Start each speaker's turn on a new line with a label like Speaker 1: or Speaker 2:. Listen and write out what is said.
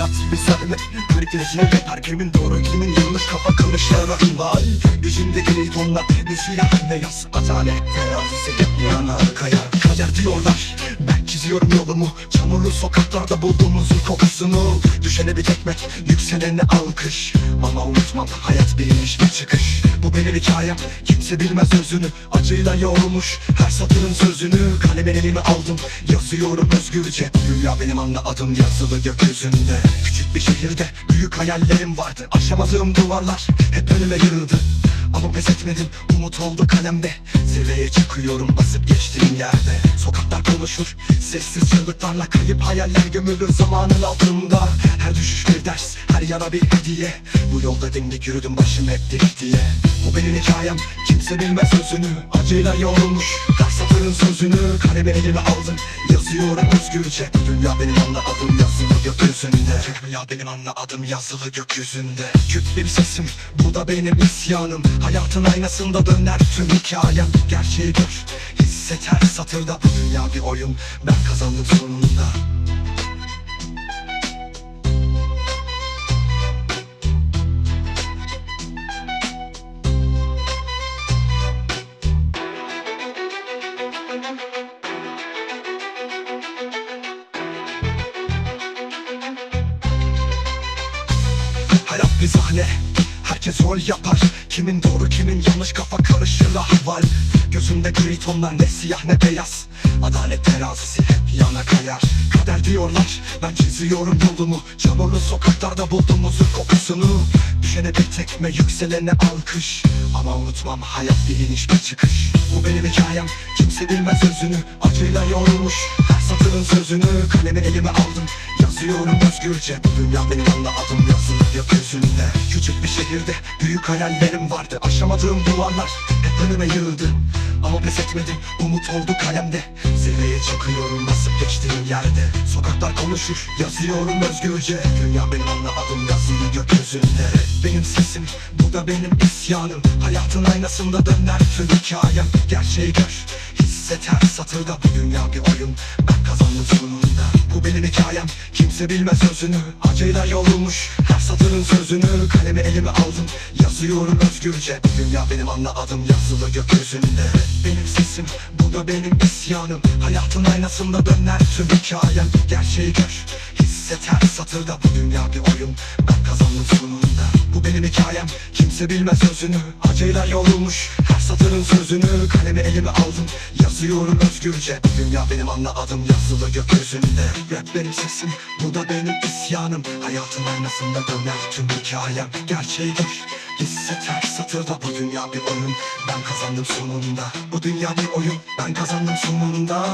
Speaker 1: hayat bir sahne Herkese yeter kimin doğru kimin yanlış kafa karışları var Yüzünde gri tonlar siyah ne yaz Adalet terazisi hep yana kayar Kader diyorlar ben çiziyorum yolumu. Çamurlu sokaklarda bulduğumuzun kokusunu Düşene bir tekmek yükselene alkış. Ama unutmam hayat bir iniş bir çıkış. Bu benim hikayem kimse bilmez özünü. Acıyla yoğrulmuş her satırın sözünü. Kalem elime aldım yazıyorum özgürce. Dünya benim anladığım yazılı gökyüzünde. Küçük bir şehirde büyük hayallerim vardı. Aşamadığım duvarlar hep önüme yığıldı ama pes etmedim umut oldu kalemde. Zirveye çıkıyorum basıp geçtiğim yerde. Sokaklar konuşur sessiz çığlıklarla Kayıp hayaller gömülür zamanın altında. Her düşüş bir ders her yara bir hediye. Bu yolda dimdik yürüdüm başım hep dik diye. Bu benim hikayem kimse bilmez özünü Acıyla yoğrulmuş satırın sözünü. Kaleme elime aldım yazıyorum özgürce. Dünya benim anladığım yazılı gökyüzünde. Dünya benim anladığım yazılı gökyüzünde. Küt bir sesim bu da benim isyanım. Hayatın aynasında döner tüm hikayem. Gerçeği gör hisset her satırda. Bu dünya bir oyun ben kazandım sonunda bir sahne Herkes rol yapar. Kimin doğru kimin yanlış kafa karışır ahval Gözümde gri tonlar ne siyah ne beyaz. Adalet terazisi hep yana kayar. Kader diyorlar ben çiziyorum yolumu. Çamurlu sokaklarda buldum huzur kokusunu. Düşene bir tekme yükselene alkış. Ama unutmam hayat bir iniş bir çıkış. Bu benim hikayem kimse bilmez özünü. Acıyla yoğrulmuş her satırın sözünü. Kalemi elime aldım yazıyorum özgürce. Bu dünya benim anladığım yazılı gökyüzünde Küçük bir şehirde büyük hayallerim vardı. Aşamadığım duvarlar hep önüme yığıldı. Ama pes etmedim umut oldu kalemde. Zirveye çıkıyorum basıp geçtiğim yerde. Sokaklar konuşur yazıyorum özgürce. Dünya benim anladığım yazılı gökyüzünde. Benim sesim bu da benim isyanım. Hayatın aynasında döner tüm hikayem. Gerçeği gör hisset her satırda. Bu dünya bir oyun. ben benim hikayem kimse bilmez özünü Acıyla yoğrulmuş her satırın sözünü. Kalemi elime aldım yazıyorum özgürce. Bu dünya benim anladığım yazılı gökyüzünde. Benim sesim bu da benim isyanım. Hayatın aynasında döner tüm hikayem. Gerçeği gör hisset her satırda. Bu dünya bir oyun ben kazandım sonunda. Bu benim hikayem kimse bilmez özünü Acıyla yoğrulmuş her satırın sözünü. Kalemi elime aldım yazıyorum özgürce dünya benim anladığım yazılı gökyüzünde. Rap benim sesim bu da benim isyanım. Hayatın aynasında döner tüm hikayem. Gerçeği gör hisset her satırda. Bu dünya bir oyun ben kazandım sonunda. Bu dünya bir oyun ben kazandım sonunda